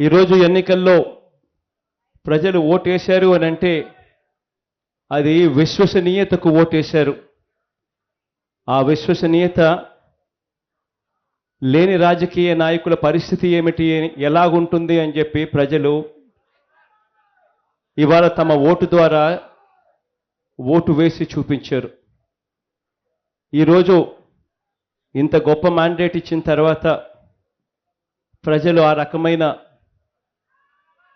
ఈరోజు ఎన్నికల్లో ప్రజలు ఓటేశారు అని అంటే అది విశ్వసనీయతకు ఓటేశారు. ఆ విశ్వసనీయత లేని రాజకీయ నాయకుల పరిస్థితి ఏమిటి ఎలాగుంటుంది అని చెప్పి ప్రజలు ఇవాళ తమ ఓటు ద్వారా ఓటు వేసి చూపించారు. ఈరోజు ఇంత గొప్ప మ్యాండేట్ ఇచ్చిన తర్వాత ప్రజలు ఆ రకమైన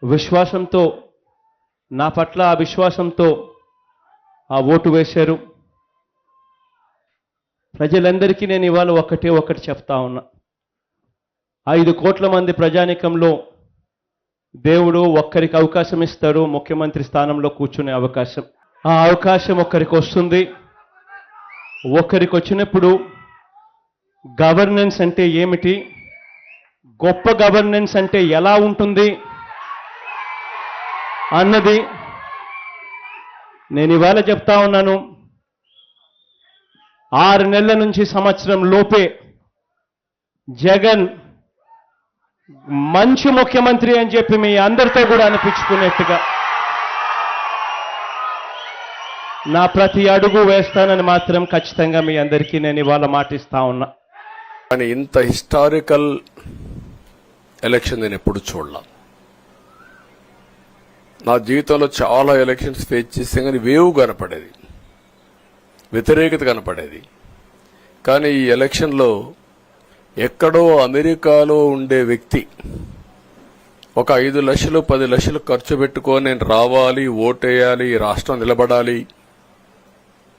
విశ్వాసంతో నా పట్ల ఆ విశ్వాసంతో ఆ ఓటు వేశారు. ప్రజలందరికీ నేను ఇవాళ ఒకటే ఒకటి చెప్తా ఉన్నా. ఐదు కోట్ల మంది ప్రజానికంలో దేవుడు ఒక్కరికి అవకాశం ఇస్తాడు ముఖ్యమంత్రి స్థానంలో కూర్చునే అవకాశం. ఆ అవకాశం ఒక్కరికి వస్తుంది. ఒక్కరికి వచ్చినప్పుడు గవర్నెన్స్ అంటే ఏమిటి? గొప్ప గవర్నెన్స్ అంటే ఎలా ఉంటుంది? అన్నది నేను ఇవాళ చెప్తా ఉన్నాను. ఆరు నెలల నుంచి సంవత్సరం లోపే జగన్ మంచి ముఖ్యమంత్రి అని చెప్పి మీ అందరితో కూడా అనిపించుకునేట్టుగా నా ప్రతి అడుగు వేస్తానని మాత్రం ఖచ్చితంగా మీ అందరికీ నేను ఇవాళ మాటిస్తా ఉన్నా. కానీ ఇంత హిస్టారికల్ ఎలక్షన్ నేను ఎప్పుడు చూడలేదు నా జీవితంలో చాలా ఎలక్షన్స్ ఫేస్ చేస్తే కానీ వేవ్ కనపడేది. వ్యతిరేకత కనపడేది. కానీ ఈ ఎలక్షన్లో ఎక్కడో అమెరికాలో ఉండే వ్యక్తి ఒక ఐదు లక్షలు పది లక్షలు ఖర్చు పెట్టుకొని నేను రావాలి ఓటేయాలి రాష్ట్రం నిలబడాలి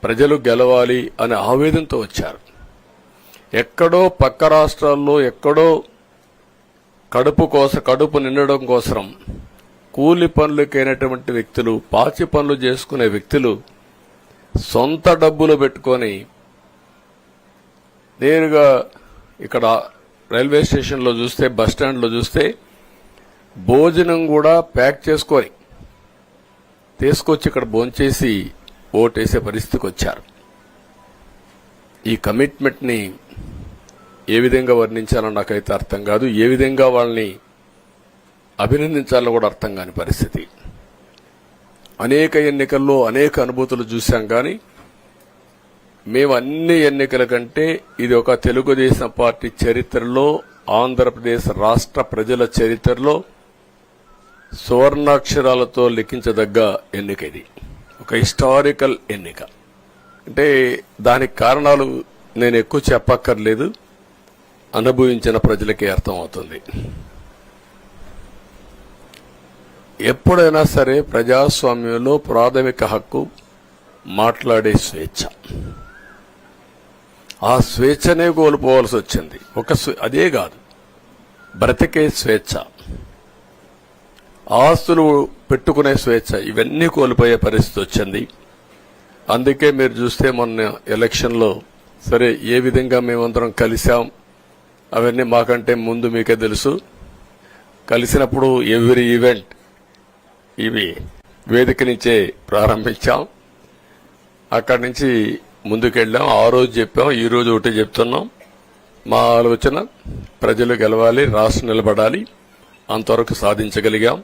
ప్రజలు గెలవాలి అనే ఆవేదనతో వచ్చారు. ఎక్కడో పక్క రాష్ట్రాల్లో ఎక్కడో కడుపు కోసం కడుపు నిండడం కోసం కూలి పనులకైనటువంటి వ్యక్తులు పాచి పనులు చేసుకునే వ్యక్తులు సొంత డబ్బులు పెట్టుకొని నేరుగా ఇక్కడ రైల్వే స్టేషన్లో చూస్తే బస్ స్టాండ్లో చూస్తే భోజనం కూడా ప్యాక్ చేసుకొని తీసుకొచ్చి ఇక్కడ భోంచేసి ఓటేసే పరిస్థితికి వచ్చారు. ఈ కమిట్మెంట్ని ఏ విధంగా వర్ణించాలో నాకైతే అర్థం కాదు. ఏ విధంగా వాళ్ళని అభినందించాలో కూడా అర్థం కాని పరిస్థితి. అనేక ఎన్నికల్లో అనేక అనుభూతులు చూశాం కానీ మేము అన్ని ఎన్నికల కంటే ఇది ఒక తెలుగుదేశం పార్టీ చరిత్రలో ఆంధ్రప్రదేశ్ రాష్ట్ర ప్రజల చరిత్రలో సువర్ణాక్షరాలతో లిఖించదగ్గ ఎన్నిక ఇది. ఒక హిస్టారికల్ ఎన్నిక. అంటే దానికి కారణాలు నేను ఎక్కువ చెప్పక్కర్లేదు. అనుభవించిన ప్రజలకే అర్థమవుతుంది. ఎప్పుడైనా సరే ప్రజాస్వామ్యంలో ప్రాథమిక హక్కు మాట్లాడే స్వేచ్ఛ. ఆ స్వేచ్ఛనే కోల్పోవలసి వచ్చింది. ఒక స్వే- అదే కాదు. బ్రతికే స్వేచ్ఛ. ఆస్తులు పెట్టుకునే స్వేచ్ఛ. ఇవన్నీ కోల్పోయే పరిస్థితి వచ్చింది. అందుకే మీరు చూస్తే మొన్న ఎలక్షన్లో సరే ఏ విధంగా మేమందరం కలిసాం అవన్నీ మాకంటే ముందు మీకే తెలుసు. కలిసినప్పుడు ఎవ్రీ ఈవెంట్ ఇవి వేదిక నుంచే ప్రారంభించాం. అక్కడి నుంచి ముందుకెళ్ళాం. ఆ రోజు చెప్పాం ఈ రోజు ఒకటి చెప్తున్నాం. మా ఆలోచన ప్రజలు గెలవాలి రాష్ట్రం నిలబడాలి అంతవరకు సాధించగలిగాం.